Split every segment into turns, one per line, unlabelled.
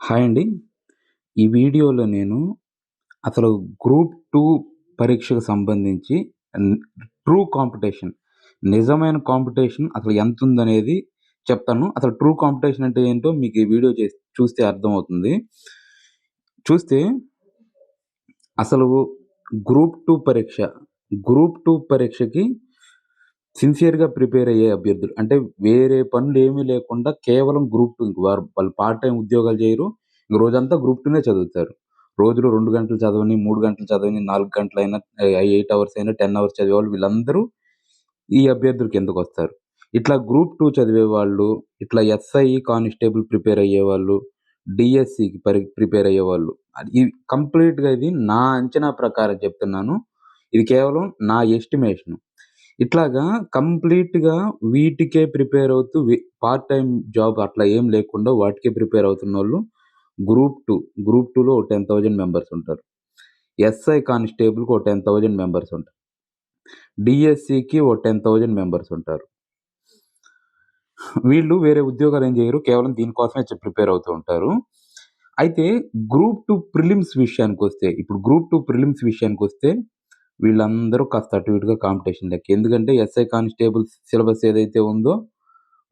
Hi అండి. ఈ వీడియోలో నేను అసలు గ్రూప్ టూ పరీక్షకు సంబంధించి ట్రూ కాంపిటీషన్ నిజమైన కాంపిటీషన్ అసలు ఎంత ఉందనేది చెప్తాను. అసలు ట్రూ కాంపిటీషన్ అంటే ఏంటో మీకు ఈ వీడియో చేసి చూస్తే అర్థమవుతుంది. చూస్తే అసలు గ్రూప్ టూ పరీక్ష, గ్రూప్ టూ పరీక్షకి సిన్సియర్‌గా ప్రిపేర్ అయ్యే అభ్యర్థులు అంటే వేరే పనులు ఏమీ లేకుండా కేవలం గ్రూప్ టూ ఇంక వారు వాళ్ళు పార్ట్ టైం ఉద్యోగాలు చేయరు. ఇంక రోజంతా గ్రూప్ టూనే చదువుతారు. రోజులో రెండు గంటలు చదవని, మూడు గంటలు చదవని, నాలుగు గంటలు అయినా ఎయిట్ అవర్స్ అయినా, 10 అవర్స్ చదివేవాళ్ళు వీళ్ళందరూ ఈ అభ్యర్థుల కిందకొస్తారు. ఇట్లా గ్రూప్ 2 చదివేవాళ్ళు, ఇట్లా ఎస్ఐ, కానిస్టేబుల్ ప్రిపేర్ అయ్యేవాళ్ళు, డిఎస్సికి పరి ప్రిపేర్ అయ్యేవాళ్ళు. ఇది కంప్లీట్‌గా ఇది నా అంచనా ప్రకారం చెప్తున్నాను. ఇది కేవలం నా ఎస్టిమేషన్. ఇట్లాగా కంప్లీట్‌గా వీటికే ప్రిపేర్ అవుతూ పార్ట్ టైం జాబ్ అట్లా ఏం లేకుండా వాటికే ప్రిపేర్ అవుతున్న వాళ్ళు గ్రూప్ టూ గ్రూప్ టులో ఒక టెన్ థౌజండ్ మెంబర్స్ ఉంటారు. ఎస్ఐ కానిస్టేబుల్‌కి ఒక టెన్ థౌజండ్ మెంబర్స్ ఉంటారు. డీఎస్సీకి ఓ 10,000 మెంబర్స్ ఉంటారు. వీళ్ళు వేరే ఉద్యోగాలు ఏం చేయరు. కేవలం దీనికోసమే ప్రిపేర్ అవుతూ ఉంటారు. అయితే గ్రూప్ టూ ప్రిలిమ్స్ విషయానికొస్తే, ఇప్పుడు గ్రూప్ టూ ప్రిలిమ్స్ విషయానికి వస్తే వీళ్ళందరూ కాస్త అటు ఇటుగా కాంపిటీషన్ లెక్క. ఎందుకంటే ఎస్ఐ కానిస్టేబుల్ సిలబస్ ఏదైతే ఉందో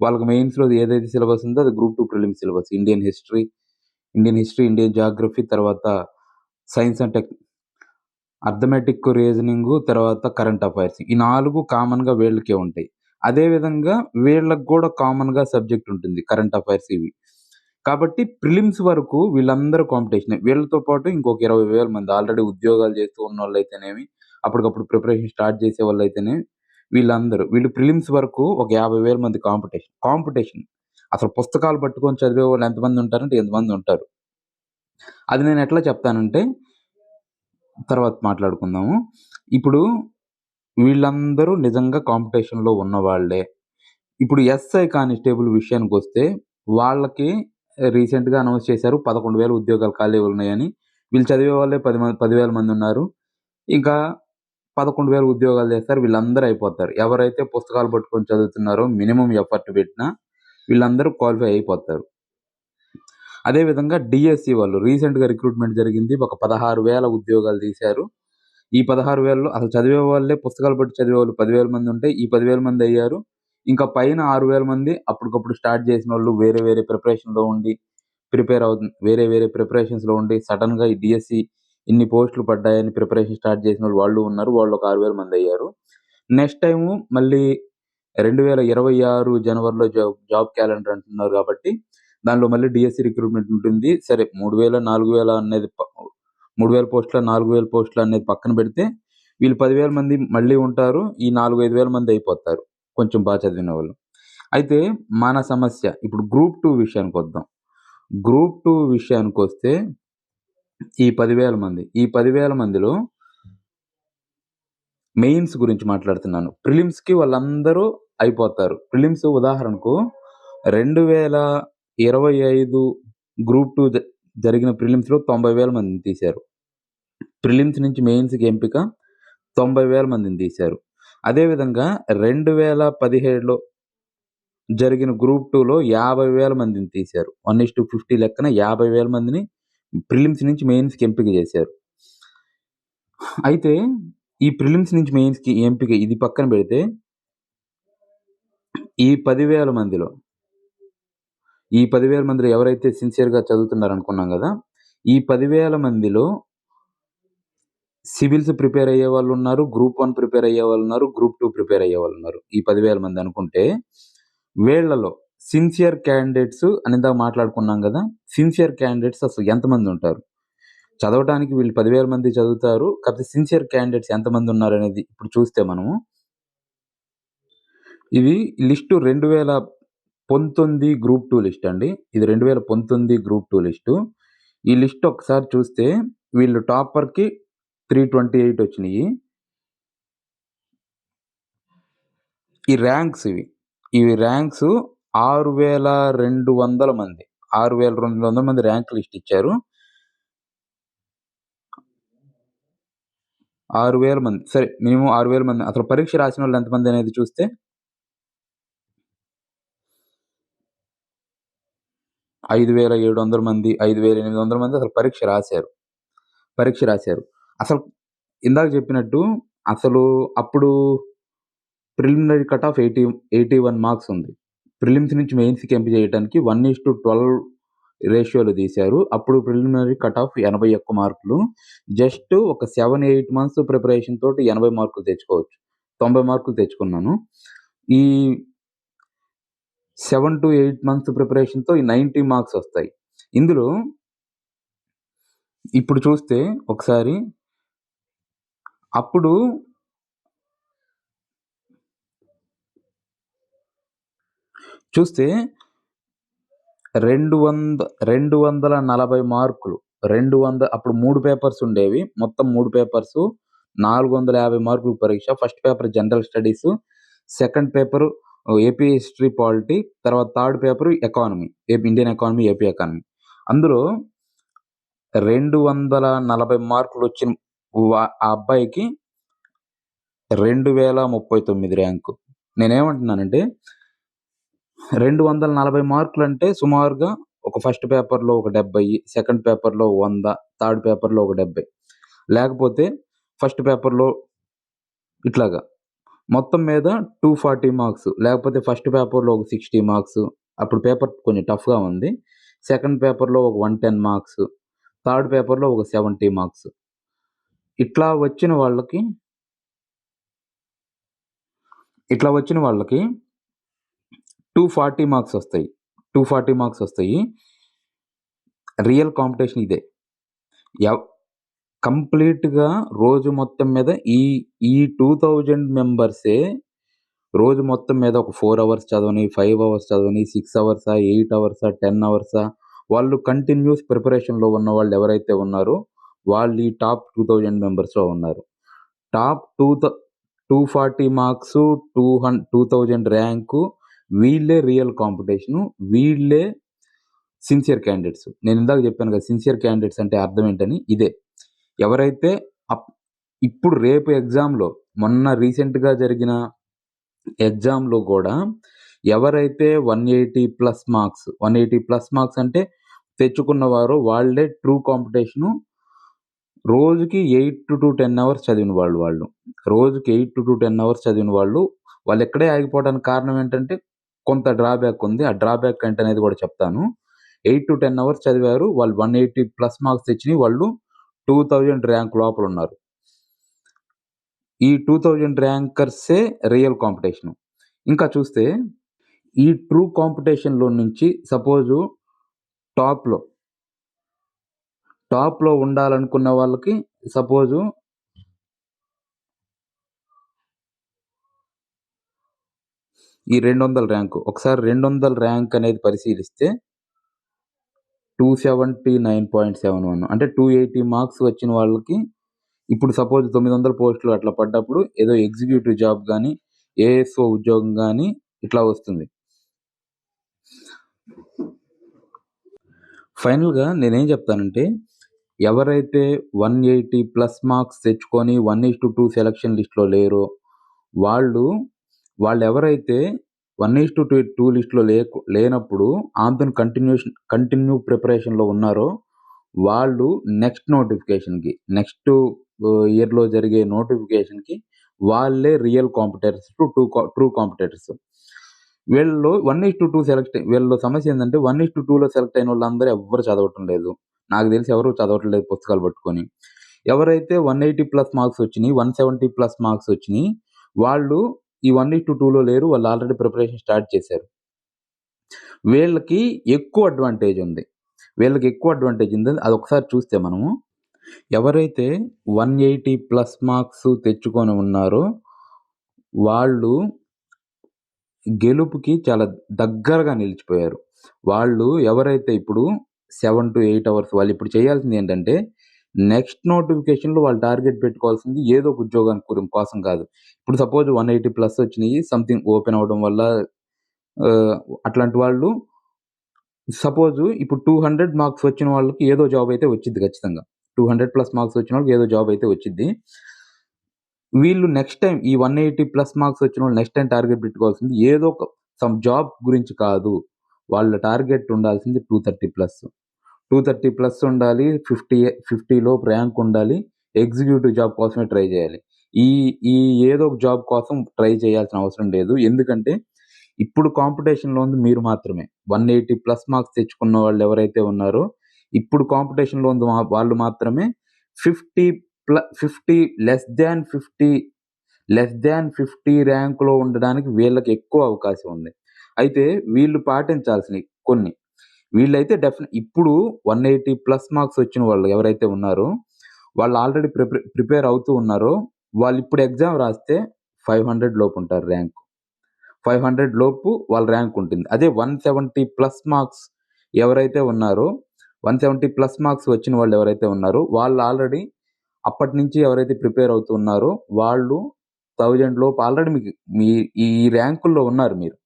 వాళ్ళకి మెయిన్స్‌లో ఏదైతే సిలబస్ ఉందో అది group two prelim syllabus. Indian history, Indian history, Indian geography తర్వాత science and tech arithmetic, reasoning తర్వాత కరెంట్ అఫైర్స్. ఈ నాలుగు కామన్‌గా వీళ్ళకే ఉంటాయి. అదే విధంగా వీళ్ళకి కూడా కామన్‌గా సబ్జెక్ట్ ఉంటుంది. కరెంట్ అఫైర్స్ ఇవి. కాబట్టి ప్రిలిమ్స్ వరకు వీళ్ళందరూ కాంపిటీషన్ వీళ్ళతో పాటు ఇంకొక ఇరవై వేల మంది ఆల్రెడీ ఉద్యోగాలు చేస్తూ ఉన్న ఉన్నోళ్ళైతేనేమి, అప్పటికప్పుడు ప్రిపరేషన్ స్టార్ట్ చేసే వాళ్ళు అయితేనే వీళ్ళందరూ. వీళ్ళు ప్రిలిమ్స్ వరకు ఒక యాభై వేల మంది కాంపిటీషన్. కాంపిటీషన్. అసలు పుస్తకాలు పట్టుకొని చదివే వాళ్ళు ఎంతమంది ఉంటారంటే ఎంతమంది ఉంటారు. అది నేను ఎట్లా చెప్తానంటే తర్వాత మాట్లాడుకుందాము. ఇప్పుడు వీళ్ళందరూ నిజంగా కాంపిటీషన్‌లో ఉన్నవాళ్ళే ఇప్పుడు ఎస్ఐ కానిస్టేబుల్ విషయానికి వస్తే వాళ్ళకి రీసెంట్‌గా అనౌన్స్ చేశారు 11,000 ఉద్యోగాలు ఖాళీగా ఉన్నాయని. వీళ్ళు చదివే వాళ్ళే పది మంది పదివేల మంది ఉన్నారు. ఇంకా 11,000 ఉద్యోగాలు చేస్తారు. వీళ్ళందరూ అయిపోతారు. ఎవరైతే పుస్తకాలు పట్టుకొని చదువుతున్నారో మినిమం ఎఫర్ట్ పెట్టినా వీళ్ళందరూ క్వాలిఫై అయిపోతారు. అదే విధంగా వాళ్ళు రీసెంట్‌గా రిక్రూట్‌మెంట్ జరిగింది. ఒక పదహారు వేల ఉద్యోగాలు తీశారు. ఈ 16,000లో అసలు చదివే వాళ్ళే పుస్తకాలు పట్టి చదివేవాళ్ళు 10,000 మంది ఉంటే ఈ పదివేల మంది అయ్యారు. ఇంకా పైన ఆరు వేల మంది అప్పటికప్పుడు స్టార్ట్ చేసిన వాళ్ళు వేరే వేరే ప్రిపరేషన్‌లో ఉండి ప్రిపేర్ అవుతుంది వేరే వేరే ప్రిపరేషన్స్‌లో ఉండి సడన్గా ఈ డిఎస్సి ఇన్ని పోస్టులు పడ్డాయని ప్రిపరేషన్ స్టార్ట్ చేసిన వాళ్ళు ఉన్నారు. వాళ్ళు ఒక 6,000 మంది అయ్యారు. నెక్స్ట్ టైము మళ్ళీ 2026 జనవరిలో జాబ్ జాబ్ క్యాలెండర్ అంటున్నారు కాబట్టి దానిలో మళ్ళీ డిఎస్సి రిక్రూట్‌మెంట్ ఉంటుంది. సరే 3,000, 4,000 అనేది మూడు వేల పోస్టుల, 4,000 పోస్టులు అనేది పక్కన పెడితే వీళ్ళు పదివేల మంది మళ్ళీ ఉంటారు. ఈ 4, 5,000 మంది అయిపోతారు. కొంచెం బాగా చదివిన వాళ్ళు అయితే మన సమస్య ఇప్పుడు గ్రూప్ టూ విషయానికి వద్దాం గ్రూప్ టు విషయానికి వస్తే ఈ పదివేల మంది. ఈ పదివేల మందిలో మెయిన్స్ గురించి మాట్లాడుతున్నాను. ప్రిలిమ్స్‌కి వాళ్ళందరూ అయిపోతారు. ప్రిలిమ్స్ ఉదాహరణకు 2025 గ్రూప్ 2 జ జరిగిన ప్రిలిమ్స్‌లో తొంభై వేల మందిని తీశారు. ప్రిలిమ్స్ నుంచి మెయిన్స్‌కి ఎంపిక తొంభై వేల మందిని తీశారు. అదేవిధంగా రెండు వేల పదిహేడులో జరిగిన గ్రూప్ టూలో యాభై వేల మందిని తీశారు. 1:50 లెక్కన యాభై వేల మందిని ప్రిలిమ్స్ నుంచి మెయిన్స్‌కి ఎంపిక చేశారు. అయితే ఈ ప్రిలిమ్స్ నుంచి మెయిన్స్‌కి ఎంపిక ఇది పక్కన పెడితే ఈ పదివేల మందిలో ఈ పదివేల మందిలో ఎవరైతే సిన్సియర్‌గా చదువుతున్నారనుకున్నాం కదా ఈ పదివేల మందిలో సివిల్స్ ప్రిపేర్ అయ్యే వాళ్ళు ఉన్నారు గ్రూప్ వన్ ప్రిపేర్ అయ్యే వాళ్ళు ఉన్నారు గ్రూప్ టూ ప్రిపేర్ అయ్యే వాళ్ళు ఉన్నారు ఈ పదివేల మంది అనుకుంటే వీళ్ళలో సిన్సియర్ క్యాండిడేట్స్ అని ఇందాక మాట్లాడుకున్నాం కదా సిన్సియర్ క్యాండిడేట్స్ అసలు ఎంతమంది ఉంటారు? చదవటానికి వీళ్ళు పదివేల మంది చదువుతారు. కాకపోతే సిన్సియర్ క్యాండిడేట్స్ ఎంతమంది ఉన్నారనేది ఇప్పుడు చూస్తే మనము ఇది లిస్టు 2019 గ్రూప్ టూ లిస్ట్ అండి. ఇది 2019 గ్రూప్ టూ లిస్టు. ఈ లిస్ట్ ఒకసారి చూస్తే వీళ్ళు టాపర్‌కి త్రీ ట్వంటీ ఎయిట్ వచ్చినాయి ఈ ర్యాంక్స్ ఇవి. ఇవి ర్యాంక్స్ 6,200 మంది. 6,200 మంది ర్యాంక్ లిస్ట్ ఇచ్చారు. ఆరు వేల మంది. సరే మేము ఆరు వేల మంది. అసలు పరీక్ష రాసిన వాళ్ళు ఎంతమంది అనేది చూస్తే ఐదు వేల ఏడు వందల మంది ఐదు వేల ఎనిమిది వందల మంది అసలు పరీక్ష రాశారు పరీక్ష రాశారు అసలు ఇందాక చెప్పినట్టు అసలు అప్పుడు preliminary cut off eighty eighty one marks ఉంది ప్రిలిమ్స్ నుంచి మెయిన్స్కి ఎంపిక చేయడానికి వన్ ఈస్ టు ట్వెల్వ్ రేషియోలో తీశారు. అప్పుడు ప్రిలిమినరీ కట్ ఆఫ్ ఎనభై ఒక్క మార్కులు. జస్ట్ ఒక సెవెన్ ఎయిట్ మంత్స్ ప్రిపరేషన్ తోటి ఎనభై మార్కులు తెచ్చుకోవచ్చు. తొంభై మార్కులు తెచ్చుకున్నాను. ఈ సెవెన్ టు ఎయిట్ మంత్స్ ప్రిపరేషన్తో ఈ నైంటీ మార్క్స్ వస్తాయి. ఇందులో ఇప్పుడు చూస్తే ఒకసారి అప్పుడు చూస్తే రెండు వంద రెండు వందల నలభై మార్కులు. రెండు వంద అప్పుడు మూడు పేపర్స్ ఉండేవి. మొత్తం మూడు పేపర్స్ నాలుగు వందల యాభై మార్కులు పరీక్ష. First paper general studies second paper AP history polity తర్వాత third paper economy AP Indian economy AP economy. అందులో రెండు వందల నలభై మార్కులు వచ్చిన ఆ అబ్బాయికి రెండు వేల ముప్పై తొమ్మిది ర్యాంకు. నేనేమంటున్నానంటే రెండు వందల నలభై మార్కులు అంటే సుమారుగా ఒక ఫస్ట్ పేపర్లో ఒక డెబ్బై సెకండ్ పేపర్లో వంద థర్డ్ పేపర్లో ఒక డెబ్బై లేకపోతే ఫస్ట్ పేపర్లో ఇట్లాగా. మొత్తం మీద టూ ఫార్టీ మార్క్స్ లేకపోతే ఫస్ట్ పేపర్లో ఒక సిక్స్టీ మార్క్స్ అప్పుడు పేపర్ కొంచెం టఫ్గా ఉంది. సెకండ్ పేపర్లో ఒక వన్ టెన్ మార్క్స్ థర్డ్ పేపర్లో ఒక సెవెంటీ మార్క్స్. ఇట్లా వచ్చిన వాళ్ళకి ఇట్లా వచ్చిన వాళ్ళకి టూ ఫార్టీ మార్క్స్ వస్తాయి. టూ ఫార్టీ మార్క్స్ వస్తాయి. రియల్ కాంపిటీషన్ ఇదే. ఎవ్ కంప్లీట్గా రోజు మొత్తం మీద ఈ ఈ టూ థౌజండ్ మెంబర్సే రోజు మొత్తం మీద ఒక ఫోర్ అవర్స్ చదవని ఫైవ్ అవర్స్ చదవని సిక్స్ అవర్సా ఎయిట్ అవర్సా టెన్ అవర్సా వాళ్ళు కంటిన్యూస్ ప్రిపరేషన్లో ఉన్న వాళ్ళు ఎవరైతే ఉన్నారో వాళ్ళు ఈ టాప్ టూ థౌజండ్ మెంబర్స్లో ఉన్నారు. Top two two forty marks two hun two thousand rank వీళ్ళే రియల్ కాంపిటీషను వీళ్ళే సిన్సియర్ క్యాండిడేట్స్. నేను ఇందాక చెప్పాను కదా సిన్సియర్ క్యాండిడేట్స్ అంటే అర్థం ఏంటని? ఇదే. ఎవరైతే అప్- ఇప్పుడు రేపు ఎగ్జామ్లో మొన్న రీసెంట్గా జరిగిన ఎగ్జామ్లో కూడా ఎవరైతే one eighty plus marks one eighty plus marks అంటే తెచ్చుకున్నవారు వాళ్ళే ట్రూ కాంపిటీషను రోజుకి eight to to ten hours చదివిన వాళ్ళు వాళ్ళు. రోజుకి eight to to ten hours చదివిన వాళ్ళు వాళ్ళు ఎక్కడే ఆగిపోవడానికి కారణం ఏంటంటే కొంత డ్రాబ్యాక్ ఉంది. ఆ డ్రాబ్యాక్ అంటే అనేది కూడా చెప్తాను. ఎయిట్ టు టెన్ అవర్స్ చదివారు. వాళ్ళు వన్ ఎయిటీ ప్లస్ మార్క్స్ తెచ్చినాయి వాళ్ళు టూ థౌజండ్ ర్యాంక్ లోపల ఉన్నారు. ఈ టూ థౌజండ్ ర్యాంకర్సే రియల్ కాంపిటీషన్ ఇంకా చూస్తే ఈ ట్రూ కాంపిటీషన్లో నుంచి సపోజు టాప్లో టాప్లో ఉండాలనుకున్న వాళ్ళకి సపోజు ఈ రెండు వందల ర్యాంకు. ఒకసారి రెండు వందల ర్యాంక్ అనేది పరిశీలిస్తే two seventy nine point seven one. అంటే టూ ఎయిటీ మార్క్స్ వచ్చిన వాళ్ళకి ఇప్పుడు సపోజ్ తొమ్మిది వందల పోస్టులు అట్లా పడ్డప్పుడు ఏదో ఎగ్జిక్యూటివ్ జాబ్ కానీ ఏఎస్ఓ ఉద్యోగం కానీ ఇట్లా వస్తుంది. ఫైనల్గా నేనేం చెప్తానంటే ఎవరైతే వన్ ఎయిటీ ప్లస్ మార్క్స్ తెచ్చుకొని one is to two selection లిస్ట్లో లేరో వాళ్ళు వాళ్ళు ఎవరైతే one is to two two లిస్ట్లో లే లేనప్పుడు ఆంతన్ కంటిన్యూషన్ కంటిన్యూ ప్రిపరేషన్లో ఉన్నారో వాళ్ళు నెక్స్ట్ నోటిఫికేషన్కి నెక్స్ట్ ఇయర్లో జరిగే నోటిఫికేషన్కి వాళ్ళే real competitors to two true competitors. వీళ్ళలో one is to two select వీళ్ళలో సమస్య ఏంటంటే వన్ ఈస్ టు టూలో సెలెక్ట్ అయిన వాళ్ళందరూ ఎవ్వరు చదవటం లేదు. నాకు తెలిసి ఎవరు చదవటం లేదు పుస్తకాలు పట్టుకొని. ఎవరైతే వన్ ఎయిటీ ప్లస్ మార్క్స్ వచ్చినాయి వన్ సెవెంటీ ప్లస్ మార్క్స్ వచ్చినాయి వాళ్ళు ఈ వన్ ఈస్ టు టూలో లేరు. వాళ్ళు ఆల్రెడీ ప్రిపరేషన్ స్టార్ట్ చేశారు. వీళ్ళకి ఎక్కువ అడ్వాంటేజ్ ఉంది. వీళ్ళకి ఎక్కువ అడ్వాంటేజ్ ఉంది. అది ఒకసారి చూస్తే మనము ఎవరైతే వన్ ఎయిటీ ప్లస్ మార్క్స్ తెచ్చుకొని ఉన్నారో వాళ్ళు గెలుపుకి చాలా దగ్గరగా నిలిచిపోయారు. వాళ్ళు ఎవరైతే ఇప్పుడు సెవెన్ టు ఎయిట్ అవర్స్ వాళ్ళు ఇప్పుడు చేయాల్సింది ఏంటంటే నెక్స్ట్ నోటిఫికేషన్లో వాళ్ళు టార్గెట్ పెట్టుకోవాల్సింది ఏదో ఒక ఉద్యోగానికి కోసం కాదు. ఇప్పుడు సపోజ్ వన్ ఎయిటీ ప్లస్ వచ్చినాయి సంథింగ్ ఓపెన్ అవ్వడం వల్ల అట్లాంటి వాళ్ళు సపోజ్ ఇప్పుడు టూ హండ్రెడ్ మార్క్స్ వచ్చిన వాళ్ళకి ఏదో జాబ్ అయితే వచ్చింది ఖచ్చితంగా. టూ హండ్రెడ్ ప్లస్ మార్క్స్ వచ్చిన వాళ్ళకి ఏదో జాబ్ అయితే వచ్చింది వీళ్ళు నెక్స్ట్ టైం ఈ వన్ ఎయిటీ ప్లస్ మార్క్స్ వచ్చిన వాళ్ళు నెక్స్ట్ టైం టార్గెట్ పెట్టుకోవాల్సింది ఏదో ఒక సమ్ జాబ్ గురించి కాదు. వాళ్ళ టార్గెట్ ఉండాల్సింది 230 ప్లస్. 230 ప్లస్ ఉండాలి. 50 50 లోపు ర్యాంక్ ఉండాలి. ఎగ్జిక్యూటివ్ జాబ్ కోసమే ట్రై చేయాలి. ఈ ఈ ఏదో ఒక జాబ్ కోసం ట్రై చేయాల్సిన అవసరం లేదు. ఎందుకంటే ఇప్పుడు కాంపిటీషన్‌లో ఉంది మీరు మాత్రమే. 180 ప్లస్ మార్క్స్ తెచ్చుకున్న వాళ్ళు ఎవరైతే ఉన్నారో ఇప్పుడు కాంపిటీషన్‌లో ఉంది మా వాళ్ళు మాత్రమే 50 ప్ల 50 less than fifty less than fifty ర్యాంక్‌లో ఉండడానికి వీళ్ళకి ఎక్కువ అవకాశం ఉంది. అయితే వీళ్ళు పాటించాల్సినవి కొన్ని. వీళ్ళైతే డెఫినె ఇప్పుడు 180 ప్లస్ మార్క్స్ వచ్చిన వాళ్ళు ఎవరైతే ఉన్నారో వాళ్ళు ఆల్రెడీ ప్రిపే ప్రిపేర్ అవుతూ ఉన్నారో వాళ్ళు ఇప్పుడు ఎగ్జామ్ రాస్తే 500 లోపు ఉంటారు ర్యాంక్. 500 లోపు వాళ్ళ ర్యాంక్ ఉంటుంది. అదే 170 ప్లస్ మార్క్స్ ఎవరైతే ఉన్నారో 170 ప్లస్ మార్క్స్ వచ్చిన వాళ్ళు ఎవరైతే ఉన్నారో వాళ్ళు ఆల్రెడీ అప్పటి నుంచి ఎవరైతే ప్రిపేర్ అవుతూ ఉన్నారో వాళ్ళు థౌజండ్ లోపు ఆల్రెడీ మీకు మీ ఈ ర్యాంకుల్లో ఉన్నారు మీరు.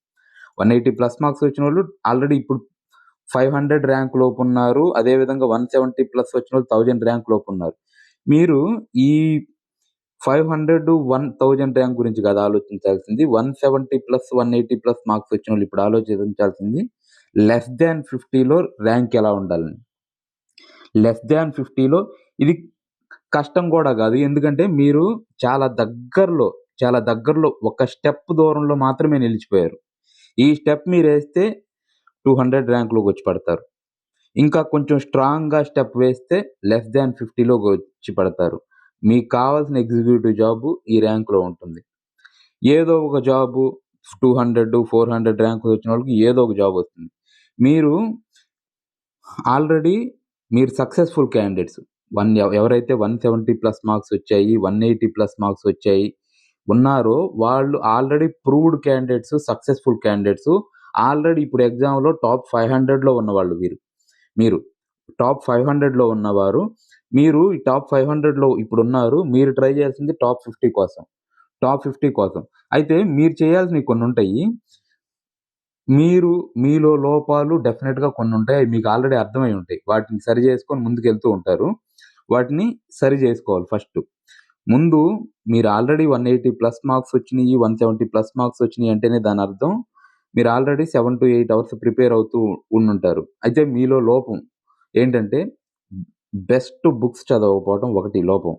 180 ప్లస్ మార్క్స్ వచ్చిన వాళ్ళు ఆల్రెడీ ఇప్పుడు 500 ర్యాంక్ లోపు ఉన్నారు. అదే విధంగా 170 ప్లస్ వచ్చిన వాళ్ళు థౌజండ్ ర్యాంక్ లోపు ఉన్నారు. మీరు ఈ 500, 1000 ర్యాంక్ గురించి కాదు ఆలోచించాల్సింది. 170 ప్లస్, 180 ప్లస్ మార్క్స్ వచ్చిన వాళ్ళు ఇప్పుడు ఆలోచించాల్సింది లెస్ దాన్ ఫిఫ్టీలో ర్యాంక్ ఎలా ఉండాలని. లెస్ దాన్ ఫిఫ్టీలో ఇది కష్టం కూడా కాదు. ఎందుకంటే మీరు చాలా దగ్గరలో, చాలా దగ్గరలో ఒక స్టెప్ దూరంలో మాత్రమే నిలిచిపోయారు. ఈ స్టెప్ టూ హండ్రెడ్ ర్యాంక్‌లోకి వచ్చి పడతారు. ఇంకా కొంచెం స్ట్రాంగ్‌గా స్టెప్ వేస్తే లెస్ దాన్ ఫిఫ్టీలోకి వచ్చి పడతారు. మీకు కావాల్సిన ఎగ్జిక్యూటివ్ జాబు ఈ ర్యాంకులో ఉంటుంది. ఏదో ఒక జాబు 200, 400 ర్యాంక్స్ వచ్చినోళ్ళకి ఏదో ఒక జాబ్ వస్తుంది. మీరు ఆల్రెడీ మీరు సక్సెస్‌ఫుల్ క్యాండిడేట్స్. వన్ ఎవరైతే వన్ సెవెంటీ ప్లస్ మార్క్స్ వచ్చాయి, 180 ప్లస్ మార్క్స్ వచ్చాయి ఉన్నారో వాళ్ళు already proved candidates, successful candidates. Already ఇప్పుడు ఎగ్జామ్‌లో టాప్ 500లో ఉన్నవాళ్ళు వీరు. మీరు టాప్ 500లో ఉన్నవారు. మీరు ఈ టాప్ ఫైవ్ హండ్రెడ్లో ఇప్పుడు ఉన్నారు మీరు ట్రై చేయాల్సింది టాప్ 50 కోసం. టాప్ 50 కోసం. అయితే మీరు చేయాల్సినవి కొన్ని ఉంటాయి. మీరు మీలో లోపాలు డెఫినెట్గా కొన్ని ఉంటాయి. మీకు ఆల్రెడీ అర్థమై ఉంటాయి. వాటిని సరి చేసుకొని ముందుకెళ్తూ ఉంటారు. వాటిని సరి చేసుకోవాలి ఫస్ట్ ముందు మీరు ఆల్రెడీ 180 ప్లస్ మార్క్స్ వచ్చినాయి వన్ సెవెంటీ ప్లస్ మార్క్స్ వచ్చినాయి అంటేనే దాని అర్థం మీరు ఆల్రెడీ 7-8 అవర్స్ ప్రిపేర్ అవుతూ ఉండుంటారు. అయితే మీలో లోపం ఏంటంటే బెస్ట్ బుక్స్ చదవకపోవడం ఒకటి లోపం.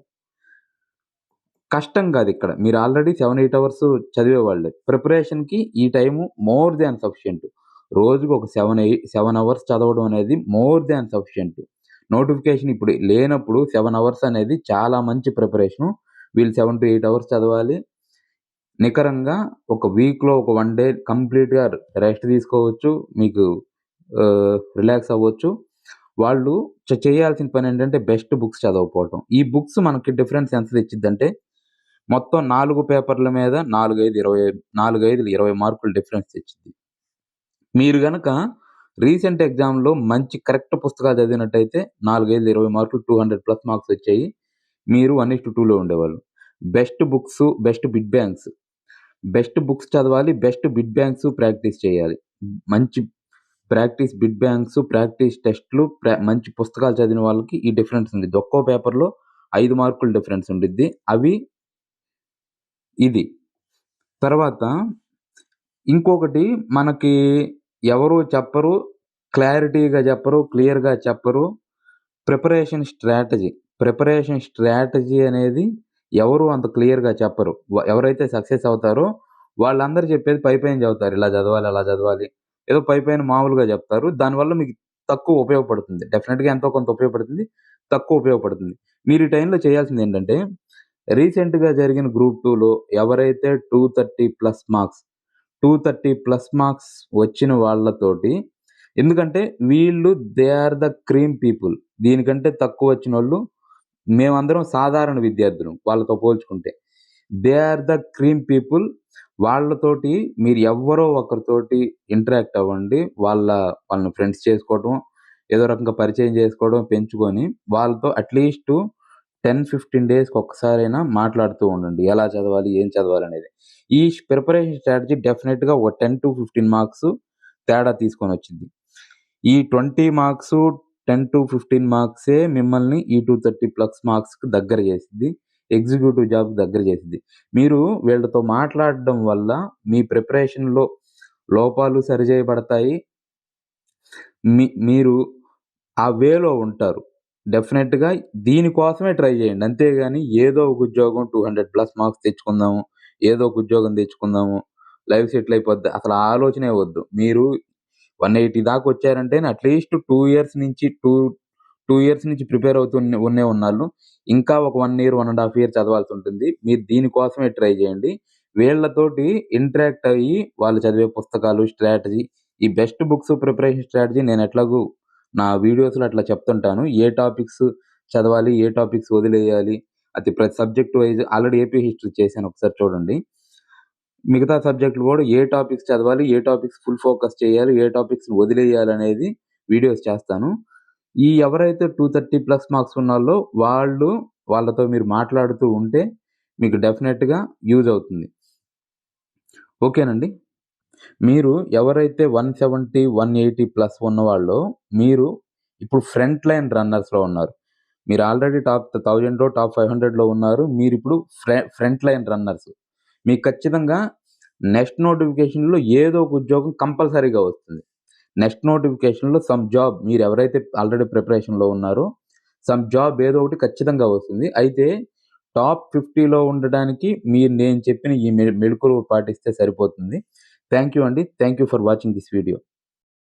కష్టం కాదు ఇక్కడ. మీరు ఆల్రెడీ 7, 8 అవర్స్ చదివేవాళ్ళే. ప్రిపరేషన్‌కి ఈ టైము మోర్ దాన్ సఫిషియంట్. రోజుకు ఒక సెవెన్ ఎయిట్ సెవెన్ అవర్స్ చదవడం అనేది మోర్ దాన్ సఫిషియంట్. నోటిఫికేషన్ ఇప్పుడు లేనప్పుడు సెవెన్ అవర్స్ అనేది చాలా మంచి ప్రిపరేషను. వీళ్ళు 7-8 అవర్స్ చదవాలి. నికరంగా ఒక వీక్‌లో ఒక వన్ డే కంప్లీట్‌గా రెస్ట్ తీసుకోవచ్చు. మీకు రిలాక్స్ అవ్వచ్చు. వాళ్ళు చ చేయాల్సిన ఏంటంటే బెస్ట్ బుక్స్ చదవకపోవటం. ఈ బుక్స్ మనకి డిఫరెన్స్ ఎంత తెచ్చిద్దంటే మొత్తం నాలుగు పేపర్ల మీద 4, 5, 20 4, 5 20 మార్కులు డిఫరెన్స్ తెచ్చింది మీరు కనుక రీసెంట్ ఎగ్జామ్‌లో మంచి కరెక్ట్ పుస్తకాలు చదివినట్టయితే 4, 5, 20 మార్కులు 200 ప్లస్ మార్క్స్ వచ్చాయి. మీరు 1:2లో ఉండేవాళ్ళు. Best books, best bit banks. Best books చదవాలి. బెస్ట్ బిడ్ బ్యాంక్స్ ప్రాక్టీస్ చేయాలి. మంచి ప్రాక్టీస్ బిడ్ బ్యాంక్స్, ప్రాక్టీస్ టెస్ట్‌లు, మంచి పుస్తకాలు చదివిన వాళ్ళకి ఈ డిఫరెన్స్ ఉండిద్ది. ఒక్కో పేపర్‌లో ఐదు మార్కులు డిఫరెన్స్ ఉండిద్ది. అవి ఇది. తర్వాత ఇంకొకటి మనకి ఎవరు చెప్పరు. క్లారిటీగా చెప్పరు. క్లియర్‌గా చెప్పరు. Preparation strategy. ప్రిపరేషన్ స్ట్రాటజీ అనేది ఎవరు అంత క్లియర్‌గా చెప్పరు. ఎవరైతే సక్సెస్ అవుతారో వాళ్ళందరూ చెప్పేది పైపైన చదువుతారు ఇలా చదవాలి, అలా చదవాలి. ఏదో పైపైన మామూలుగా చెప్తారు. దానివల్ల మీకు తక్కువ ఉపయోగపడుతుంది. డెఫినెట్గా ఎంతో కొంత ఉపయోగపడుతుంది. తక్కువ ఉపయోగపడుతుంది. మీరు ఈ టైంలో చేయాల్సిందేంటంటే రీసెంట్‌గా జరిగిన గ్రూప్ టూలో ఎవరైతే 230 ప్లస్ మార్క్స్ 230 ప్లస్ మార్క్స్ వచ్చిన వాళ్ళతోటి ఎందుకంటే వీళ్ళు they are the cream people. దీనికంటే తక్కువ వచ్చిన వాళ్ళు మేమందరం సాధారణ విద్యార్థులం వాళ్ళతో పోల్చుకుంటే. They are the cream people. వాళ్ళతోటి మీరు ఎవరో ఒకరితోటి ఇంటరాక్ట్ అవ్వండి. వాళ్ళ వాళ్ళని ఫ్రెండ్స్ చేసుకోవటం, ఏదో రకంగా పరిచయం చేసుకోవడం, పెంచుకొని వాళ్ళతో అట్లీస్ట్ టెన్ ఫిఫ్టీన్ డేస్‌కి ఒక్కసారైనా మాట్లాడుతూ ఉండండి. ఎలా చదవాలి? ఏం చదవాలి అనేది ఈ ప్రిపరేషన్ స్ట్రాటజీ డెఫినెట్గా ఒక 10-15 మార్క్స్ తేడా తీసుకొని వచ్చింది ఈ 20 మార్క్స్, 10-15 మార్క్సే మిమ్మల్ని ఈ 230 ప్లస్ మార్క్స్‌కి దగ్గర చేసింది ఎగ్జిక్యూటివ్ జాబ్‌కి దగ్గర చేసింది మీరు వీళ్ళతో మాట్లాడడం వల్ల మీ ప్రిపరేషన్‌లో లోపాలు సరిచేయబడతాయి. మీ మీరు ఆ వేలో ఉంటారు. డెఫినెట్‌గా దీనికోసమే ట్రై చేయండి. అంతేగాని ఏదో ఒక ఉద్యోగం 200 ప్లస్ మార్క్స్ తెచ్చుకుందాము. ఏదో ఒక ఉద్యోగం తెచ్చుకుందాము. లైఫ్ సెటిల్ అయిపోద్ది. అసలు ఆలోచనే వద్దు. మీరు 180 దాకా వచ్చారంటే అట్‌లీస్ట్ టూ ఇయర్స్ నుంచి టూ టూ ఇయర్స్ నుంచి ప్రిపేర్ అవుతూ ఉన్నే ఉన్నాళ్ళు. ఇంకా ఒక one year, one and half year చదవాల్సి ఉంటుంది. మీరు దీనికోసమే ట్రై చేయండి. వీళ్ళతోటి ఇంటరాక్ట్ అయ్యి వాళ్ళు చదివే పుస్తకాలు, స్ట్రాటజీ ఈ బెస్ట్ బుక్స్ ప్రిపరేషన్ స్ట్రాటజీ నేను ఎట్లాగూ నా వీడియోస్‌లో అట్లా చెప్తుంటాను. ఏ టాపిక్స్ చదవాలి, ఏ టాపిక్స్ వదిలేయాలి. అది ప్రతి subject wise already AP history చేశాను ఒకసారి చూడండి. మిగతా సబ్జెక్టులు కూడా ఏ టాపిక్స్ చదవాలి, ఏ టాపిక్స్ ఫుల్ ఫోకస్ చేయాలి, ఏ టాపిక్స్ వదిలేయాలనేది వీడియోస్ చేస్తాను. ఈ ఎవరైతే 230 ప్లస్ మార్క్స్ ఉన్నాళ్ళో వాళ్ళు వాళ్ళతో మీరు మాట్లాడుతూ ఉంటే మీకు డెఫినెట్‌గా యూజ్ అవుతుంది. ఓకేనండి. మీరు ఎవరైతే 170, 180 ప్లస్ ఉన్నవాళ్ళు మీరు ఇప్పుడు ఫ్రంట్ లైన్ రన్నర్స్‌లో ఉన్నారు. మీరు ఆల్రెడీ టాప్ 1000లో, టాప్ 500లో ఉన్నారు. మీరు ఇప్పుడు ఫ్రంట్ లైన్ రన్నర్స్. మీకు ఖచ్చితంగా నెక్స్ట్ నోటిఫికేషన్‌లో ఏదో ఒక ఉద్యోగం కంపల్సరీగా వస్తుంది. నెక్స్ట్ నోటిఫికేషన్‌లో సమ్ జాబ్ మీరు ఎవరైతే ఆల్రెడీ ప్రిపరేషన్‌లో ఉన్నారో సమ్ జాబ్ ఏదో ఒకటి ఖచ్చితంగా వస్తుంది. అయితే టాప్ 50లో ఉండడానికి మీరు నేను చెప్పిన ఈ మె మెళకువలు పాటిస్తే సరిపోతుంది. థ్యాంక్ యూ అండి. Thank you for watching this video.